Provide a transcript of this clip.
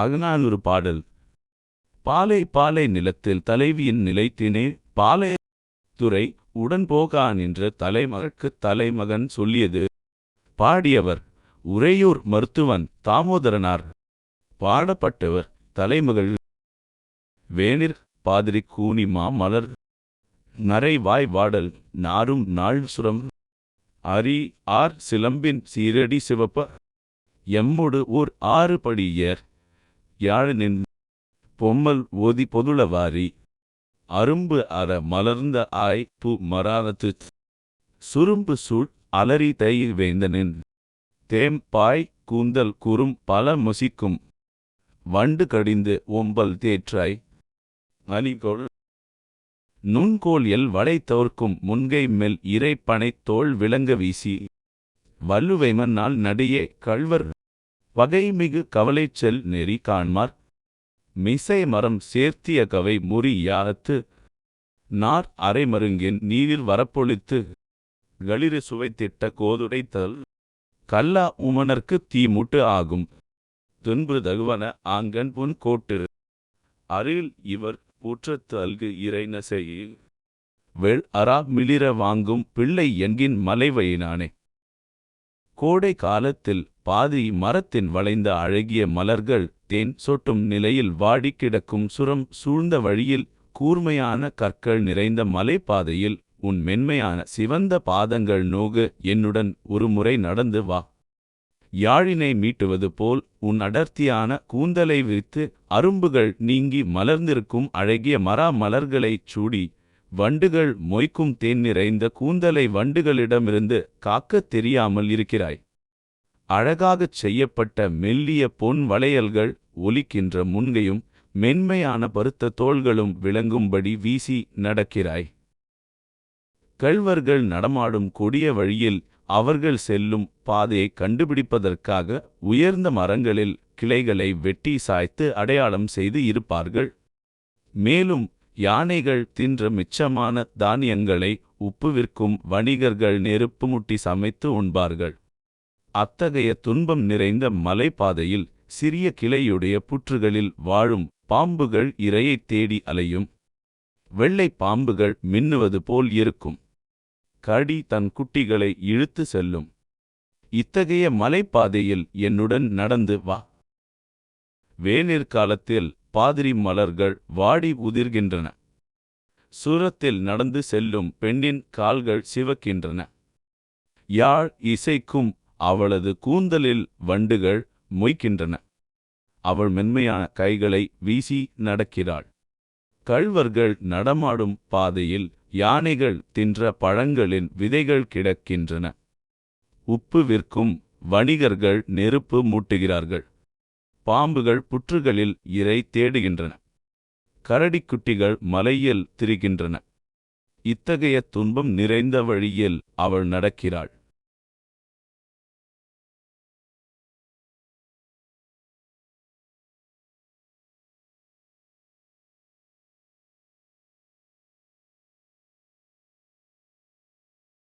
அகநானூறு பாடல். பாலை பாலை நிலத்தில் தலைவியின் நிலைத்தினே பாலை துறை உடன் போகா நின்ற தலைமகற்குத் தலைமகன் சொல்லியது. பாடியவர் உறையூர் மருத்துவன் தாமோதரனார். பாடப்பட்டவர் தலைமகள். வேணிர் பாதிரி கூனி மாமலர். நரை வாய் வாடல் நாரும் நாள் சுரம் அரி ஆர் சிலம்பின் சீரடி சிவப்ப. எம்முடு ஊர் ஆறு படியர். யாழனின் பொம்மல் ஓதி பொதுளவாரி. அரும்பு அற மலர்ந்த ஆய் பூ மரானத்து சுரும்பு சூழ் அலறி தயிர் வேந்தனின். தேம் பாய் கூந்தல் குறும் பல முசிக்கும். வண்டு கடிந்து ஒம்பல் தேற்றாய். அணிகொள். நுண்கோல் எல் வளைத்தோர்க்கும் முன்கை மெல் இறைப்பனை தோள் விளங்க வீசி. வல்லுவைமன்னால் நடையே நடியே கள்வர் வகைமிகு கவலைச் செல் நெறி காண்மார். மிசை மரம் சேர்த்திய கவை முறி யாத்து. நார் அரைமருங்கின் நீரில் வரப்பொழித்து. களிறு சுவைத்திட்ட கோதுடைத்தல் கல்லா உமனர்க்கு தீமுட்டு ஆகும். துன்பு தகுவன ஆங்கன் புன் கோட்டு. அருகில் இவர் ஊற்றத்து அல்கு இறைநசையில் வெள் அரா மிளிர வாங்கும் பிள்ளை என்கின் மலைவையினானே கோடை காலத்தில் பாதி மரத்தின் வளைந்த அழகிய மலர்கள் தேன் சொட்டும் நிலையில் வாடி கிடக்கும் சுரம் சூழ்ந்த வழியில் கூர்மையான கற்கள் நிறைந்த மலைப்பாதையில் உன் மென்மையான சிவந்த பாதங்கள் நோகு என்னுடன் ஒருமுறை நடந்து வா. யாழினை மீட்டுவது போல் உன் அடர்த்தியான கூந்தலை விரித்து அரும்புகள் நீங்கி மலர்ந்திருக்கும் அழகிய மரா மலர்களைச் சூடி வண்டுகள் மொய்க்கும் தேன் நிறைந்த கூந்தலை வண்டுகளிடமிருந்து காக்கத் தெரியாமல் இருக்கிறாய். அழகாகச் செய்யப்பட்ட மெல்லிய பொன் வளையல்கள் ஒலிக்கின்ற முன்கையும் மென்மையான பருத்த தோள்களும் விளங்கும்படி வீசி நடக்கிறாய். கள்வர்கள் நடமாடும் கொடிய வழியில் அவர்கள் செல்லும் பாதையை கண்டுபிடிப்பதற்காக உயர்ந்த மரங்களில் கிளைகளை வெட்டி சாய்த்து அடையாளம் செய்து இருப்பார்கள். மேலும் யானைகள் தின்ற மிச்சமான தானியங்களை உப்பு விற்கும் வணிகர்கள் நெருப்பு முட்டி சமைத்து உண்பார்கள். அத்தகைய துன்பம் நிறைந்த மலைப்பாதையில் சிறிய கிளையுடைய புற்றுகளில் வாழும் பாம்புகள் இரையைத் தேடி அலையும். வெள்ளை பாம்புகள் மின்னுவது போல் இருக்கும். கடி தன் குட்டிகளை இழுத்து செல்லும். இத்தகைய மலைப்பாதையில் என்னுடன் நடந்து வா. வேநிற்காலத்தில் பாதிரி மலர்கள் வாடி உதிர்கின்றன. சுரத்தில் நடந்து செல்லும் பெண்ணின் கால்கள் சிவக்கின்றன. யாழ் இசைக்கும் அவளது கூந்தலில் வண்டுகள் மொய்க்கின்றன. அவள் மென்மையான கைகளை வீசி நடக்கிறாள். கள்வர்கள் நடமாடும் பாதையில் யானைகள் தின்ற பழங்களின் விதைகள் கிடக்கின்றன. உப்பு விற்கும் வணிகர்கள் நெருப்பு மூட்டுகிறார்கள். பாம்புகள் புற்றுகளில் இரை தேடுகின்றன. கரடிக்குட்டிகள் மலையில் திரிகின்றன. இத்தகைய துன்பம் நிறைந்த வழியில் அவள் நடக்கிறாள்.